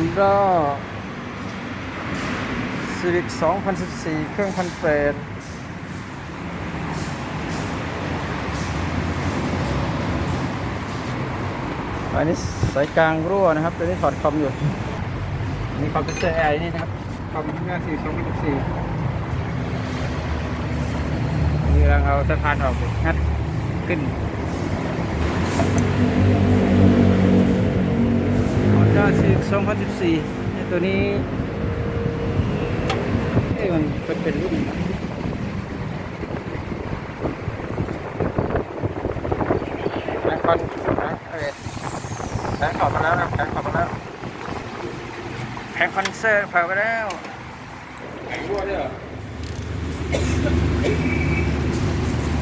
Honda Civic 2014 เครื่องพันแปดอันนี้สายกลางรั่วนะครับตัวนี้ถอดคอมอยู่นี่คอมพิวเตอร์แอร์นี่นะครับคอมหน้าสี่สองพันสิบสี่นี่กำลังเอาสะพานออกงัดขึ้น Honda Civic 2014เนี่ยตัวนี้เอ้ยมันเป็นเป็นรุ่นแผงคอนนะเอ้ยแผงขอบมาแล้วนะแผงขอบมาแล้วแผงคอนเสิร์ตเผาไปแล้วแข่งรั่วด้วยเหรอ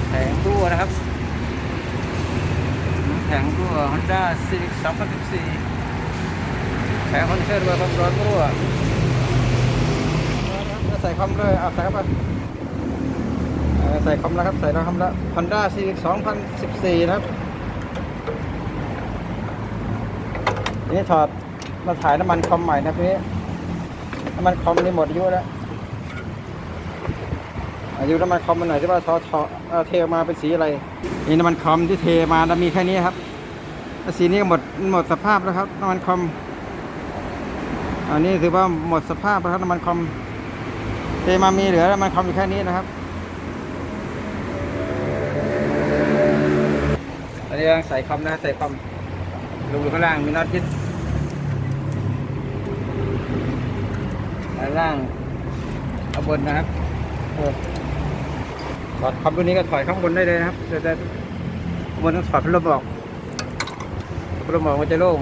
แผงรั่วนะครับ แผงรั่ว Honda Civic 2014 แผงคอนเสิร์ตรั่วความร้อนรั่วใส่คอมเลยเอาใส่เข้าไปใส่คอมแล้วครับ ใส่แล้วคอมแล้ว Honda Civic 2014 นะครับนี่ถอดมาถ่ายน้ำมันคอมใหม่นะครับนี้น้ำมันคอมนี่หมดอายุแล้ว อายุน้ำมันคอมมันหน่อยที่ว่าทอทอเทออกมาเป็นสีอะไร นี่น้ำมันคอมที่เทมาแล้วมีแค่นี้ครับ สีนี้หมดหมดสภาพแล้วครับน้ำมันคอม อันนี้ถือว่าหมดสภาพแล้วครับน้ำมันคอมเทมามีเหลือน้ำมันคอมอยู่แค่นี้นะครับอันนี้ยังใส่คอมนะใส่คอมดูข้างล่างมีน็อตยึดด้านล่างเอาบนนะครับเออถอดคอมตัวนี้ก็ถอดข้างบนได้เลยนะครับแต่แต่ข้างบนต้องถอดพัดลมออกพัดลมออกมันจะโล่ง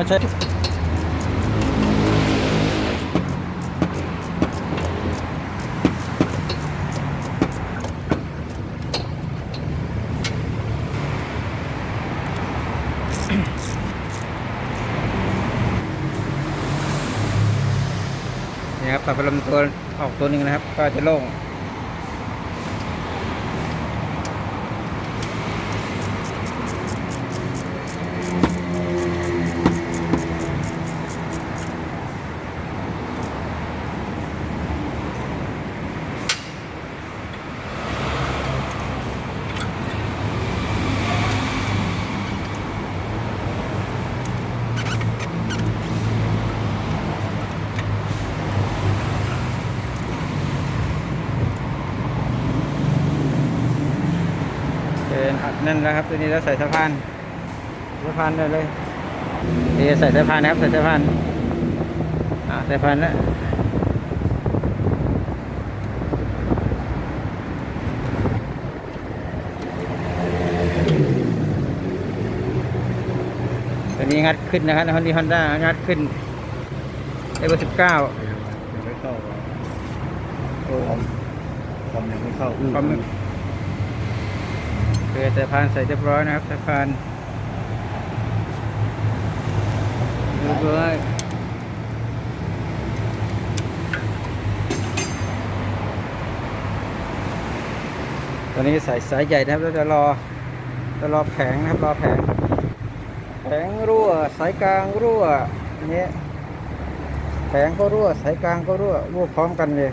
ไม่ใช่นี่ครับปรับลมตัวออกตัวหนึ่งนะครับ ก็จะโล่ง นอัดแนั่นแล้วครับตัวนี้แล้วใส่สะพานสะพานได้เลยนี่ใส่สะพานนะครับใส่สะพานอ่าใส่สะพานแล้วตัวนี้งัดขึ้นนะครับฮอนดี้ฮอนด้างัดขึ้นได้เบอร์สิบเก้ายังไม่เข้าอะโอ้คอมคอมยังไม่เข้าคอม คือสะพานใส่เรียบร้อยนะครับสะพานเรียบร้อยตอนนี้ใส่สายใหญ่นะครับแล้วจะรอจะรอแผงนะครับรอแผงแผงรั่วสายกลางรั่วอันนี้แผงก็รั่วสายกลางก็รั่วรั่วพร้อมกันเลย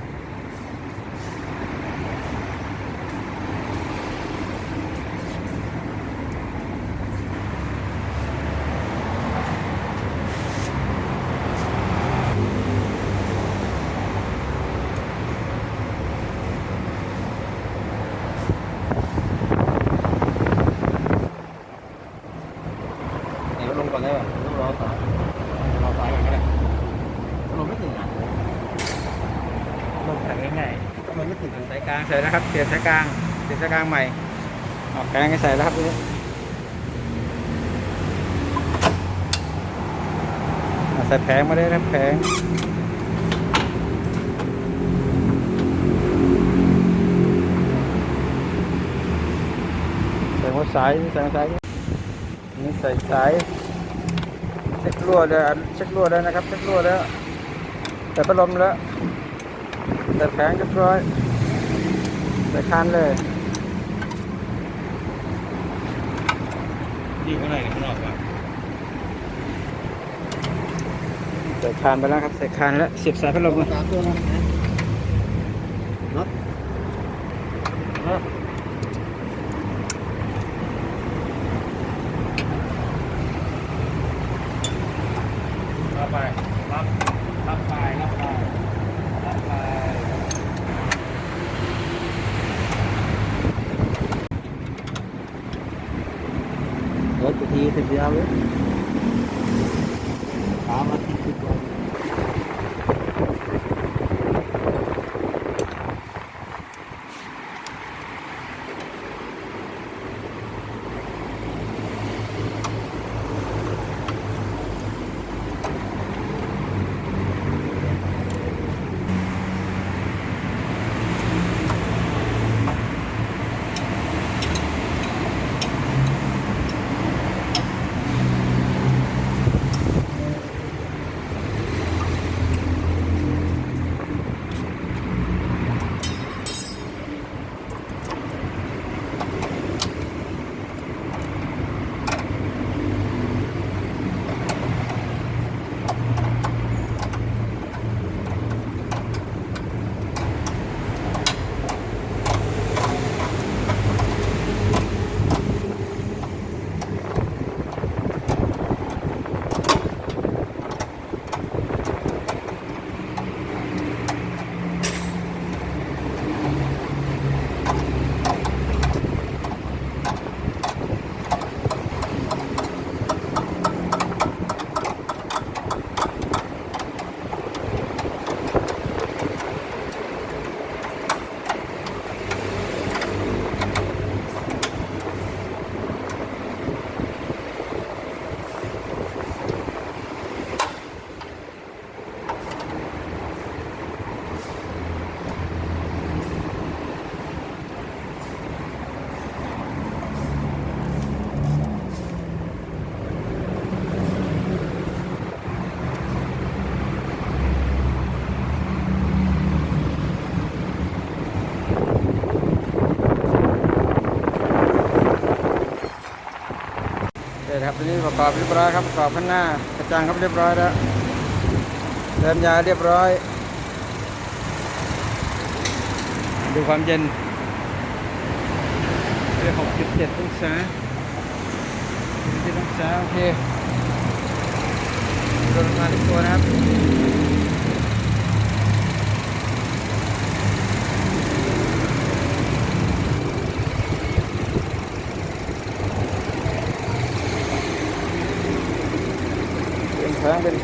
เดี๋ยวลงก่อนได้ป่ะต้องรอสายรอสายก่อนก็ได้ลงไม่ถึงอะ ลงแผงง่าย ก็มันไม่ถึง ๆสายกลาง ใส่นะครับเปลี่ยนสายกลางเปลี่ยนสายกลางใหม่ออกแผงให้ใส่แล้วครับนี่ใส่แผงมาเลยนะแผงใส่หัวสายใส่หัวสายนี่ใส่สายเช็ครั่วเลยเช็ครั่วแล้วนะครับเช็ครั่วแล้วใส่พัดลมแล้วใส่แผงเรียบร้อย ใส่คานเลยยิงข้างในหรือข้างนอกครับใส่คานไปแล้วครับใส่คานแล้วเสียบสายพัดลมมาตามตัวมันนะน็อตน็อตรับไปรับรับไปรับไปรับไป ร ถทีสิ เลยสามอาทิตย์สิบวันเดี๋ยวครับตอนี้ประกอบเรียบร้อยครับประกอบข้างหน้ากระจังครับเรียบร้อยแล้วเติมยาเรียบร้อย ดูความเย็นเรียกหกจุดเจ็ดองศาเจ็ดองศาโอเคโดนมาทุกตัวนะครับ เป็นแ